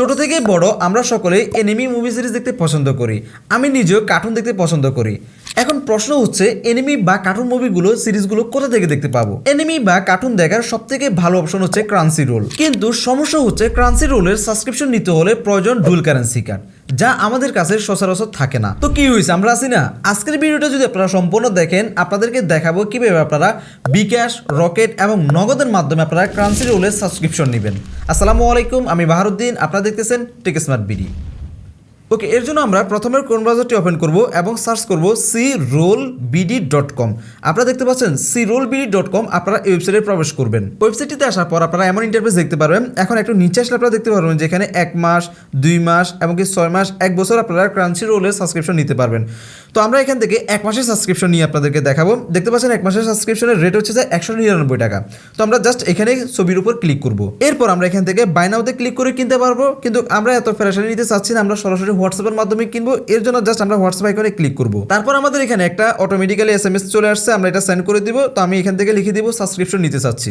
ছোট থেকে বড় আমরা সকলে এনিমি মুভি সিরিজ দেখতে পছন্দ করি। আমি নিজেও কার্টুন দেখতে পছন্দ করি। এখন প্রশ্ন হচ্ছে এনিমি বা কার্টুন মুভিগুলো সিরিজগুলো কোথা থেকে দেখতে পাবো? এনিমি বা কার্টুন দেখার সব থেকে ভালো অপশন হচ্ছে ক্রান্সি রোল কিন্তু সমস্যা হচ্ছে ক্রান্সি রোলের সাবস্ক্রিপশন নিতে হলে প্রয়োজন ডুল কারেন্সি কার্ড যা আমাদের কাছে সচরাচর থাকে না। তো কি হয়েছে, আমরা আছি না? আজকের ভিডিওটা যদি আপনারা সম্পূর্ণ দেখেন, আপনাদেরকে দেখাবো কীভাবে আপনারা বিকাশ রকেট এবং নগদের মাধ্যমে আপনারা ক্রান্সি রোলের সাবস্ক্রিপশন নেবেন। আসসালামু আলাইকুম, আমি বাহারুদ্দিন, আপনারা দেখতেছেন টেক স্মার্ট বিডি ওকে এর জন্য আমরা প্রথমে কোন ব্রাউজারটি ওপেন করব এবং সার্চ করব C roll BD dot com আপনারা দেখতে পাচ্ছেন C roll BD dot com আপনারা এই ওয়েবসাইটে প্রবেশ করবেন। ওয়েবসাইটটিতে আসার পর আপনারা এমন ইন্টারফেস দেখতে পারবেন। এখন একটু নিচে আসলে আপনারা দেখতে পারবেন যেখানে এক মাস, দুই মাস এমনকি ছয় মাস, এক বছর আপনারা ক্রান্সি রোলের সাবস্ক্রিপশন নিতে পারবেন। তো আমরা এখান থেকে এক মাসের সাবস্ক্রিপশন নিয়ে আপনাদেরকে দেখাবো। দেখতে পাচ্ছেন এক মাসের সাবস্ক্রিপশনের রেট হচ্ছে যে একশো নিরানব্বই টাকা। তো আমরা জাস্ট এখানে ছবির উপর ক্লিক করব। এরপর আমরা এখান থেকে বাইনাউতে ক্লিক করে কিনতে পারব। কিন্তু আমরা এত ফেরাসানি নিতে চাচ্ছি না, আমরা সরাসরি হোয়াটসঅ্যাপের মাধ্যমে কিনবো, এর জন্য জাস্ট আমরা হোয়াটসঅ্যাপ আইকনে ক্লিক করব। তারপর আমাদের এখানে একটা অটোমেটিক্যালি এস চলে আসছে, আমরা এটা সেন্ড করে দিব। তো আমি এখান থেকে লিখে দিব সাবস্ক্রিপশন নিতে চাচ্ছি।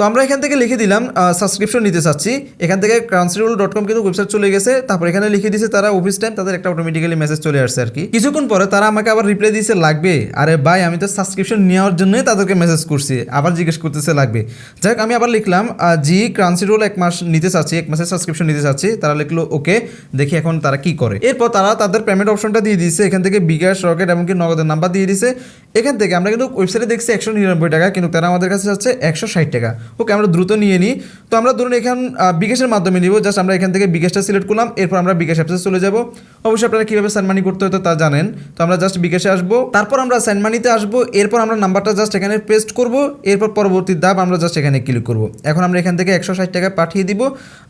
তো আমরা এখান থেকে লিখে দিলাম সাবস্ক্রিপশন নিতে চাচ্ছি। এখান থেকে ক্রান্সিরোল ডট কম কিন্তু ওয়েবসাইট চলে গেছে। তারপর এখানে লিখে দিয়েছে তারা অফিস টাইম তাদের একটা অটোমেটিক্যালি মেসেজ চলে আসছে আর কি। কিছুক্ষণ পরে তারা আমাকে আবার রিপ্লাই দিয়েছে লাগবে? আরে ভাই, আমি তো সাবস্ক্রিপশন নেওয়ার জন্যই তাদেরকে মেসেজ করছি। আবার জিজ্ঞেস করতেছে, লাগবে? যাই হোক আমি আবার লিখলাম জি ক্রান্সিরোল এক মাস নিতে চাচ্ছি, এক মাসের সাবস্ক্রিপশন নিতে চাচ্ছি। তারা লিখলো, ওকে, দেখি এখন তারা কি করে। এরপর তারা তাদের পেমেন্ট অপশনটা দিয়ে দিয়েছে। এখান থেকে বিকাশ, রকেট, এমনকি নগদের নাম্বার দিয়ে দিয়েছে। এখান থেকে আমরা কিন্তু ওয়েবসাইটে দেখছি একশো নিরানব্বই টাকা, কিন্তু তারা আমাদের কাছে যাচ্ছে একশো ষাট টাকা। ওকে আমরা দ্রুত নিয়ে নিই। তো আমরা ধরুন এখান বিকাশের মাধ্যমে নিব। জাস্ট আমরা এখান থেকে বিকাশটা সিলেক্ট করলাম, এরপর আমরা বিকাশ অ্যাপসে চলে যাব। অবশ্যই আপনারা কীভাবে সেন্ড মানি করতে হতো তা জানেন। তো আমরা জাস্ট বিকাশে আসব। তারপর আমরা সেন্ড মানিতে আসব। এরপর আমরা নাম্বারটা জাস্ট এখানে পেস্ট করব। এরপর পরবর্তী ধাপ আমরা জাস্ট এখানে ক্লিক করব। এখন আমরা এখান থেকে একশো ষাট টাকা পাঠিয়ে দিব।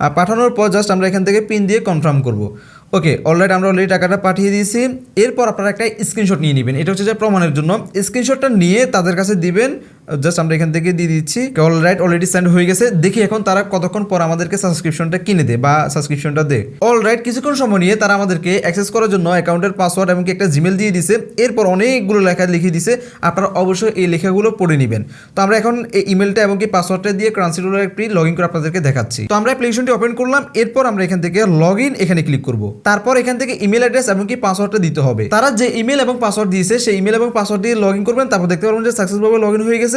আর পাঠানোর পর জাস্ট আমরা এখান থেকে পিন দিয়ে কনফার্ম করব। ওকে অলরেডি আমরা অলরেডি টাকাটা পাঠিয়ে দিয়েছি। এরপর আপনারা একটা স্ক্রিনশট নিয়ে নেবেন। এটা হচ্ছে যে প্রমাণের জন্য। স্ক্রিনশটটা নিয়ে তাদের কাছে দিবেন। জাস্ট আমরা এখান থেকে দিয়ে দিচ্ছি। অলরাইট অলরেডি সেন্ড হয়ে গেছে। দেখি এখন তারা কতক্ষণ পর আমাদেরকে সাবস্ক্রিপশনটা কিনে দেয় বা সাবস্ক্রিপশনটা দেয়। অলরাইট কিছুক্ষণ সময় নিয়ে তারা আমাদেরকে অ্যাক্সেস করার জন্য অ্যাকাউন্টের পাসওয়ার্ড এবং একটা জিমেল দিয়ে দিছে। এরপর অনেকগুলো লেখা লিখে দিছে। আপনারা অবশ্যই এই লেখাগুলো পড়ে নেবেন। তো আমরা এখন এই ইমেলটা এবং কি পাসওয়ার্ডটা দিয়ে ক্রান্সিডোর একটি লগ ইন করে আপনাদেরকে দেখাচ্ছি। তো আমরা অ্যাপ্লিকেশনটি ওপেন করলাম। এরপর আমরা এখান থেকে লগ ইন এখানে ক্লিক করব। তারপর এখান থেকে ইমেল অ্যাড্রেস এবং কি পাসওয়ার্ডটা দিতে হবে। তারা যে ইমেল এবং পাসওয়ার্ড দিয়েছে, সেই ইমেল এবং পাসওয়ার্ড দিয়ে লগ ইন করবেন। তারপর দেখতে পারবেন যে সাকসেসফুল লগ ইন হয়ে গেছে।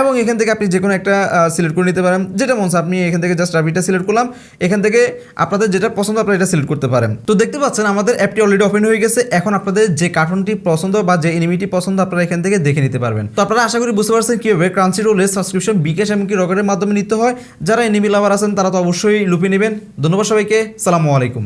এবং এখান থেকে আপনি যে কোনো একটা সিলেক্ট করে নিতে পারেন। যেটা মন আপনি এখান থেকে জাস্ট রাবিটা সিলেক্ট করলাম, এখান থেকে আপনাদের যেটা পছন্দ আপনারা এটা সিলেক্ট করতে পারেন। তো দেখতে পাচ্ছেন, আমাদের অ্যাপটি অলরেডি ওপেন হয়ে গেছে। এখন আপনাদের যে কার্টুনটি পছন্দ বা যে এনিমিটি পছন্দ আপনারা এখান থেকে দেখে নিতে পারবেন। তো আপনারা আশা করি বুঝতে পারছেন কীভাবে ক্রান্সি রোলের সাবস্ক্রিপশন বিকাশ এমনকি রকেটের মাধ্যমে নিতে হয়। যারা এনিমি লাভার আছেন, তারা তো অবশ্যই লুপে নেবেন। ধন্যবাদ সবাইকে। সালামু আলাইকুম।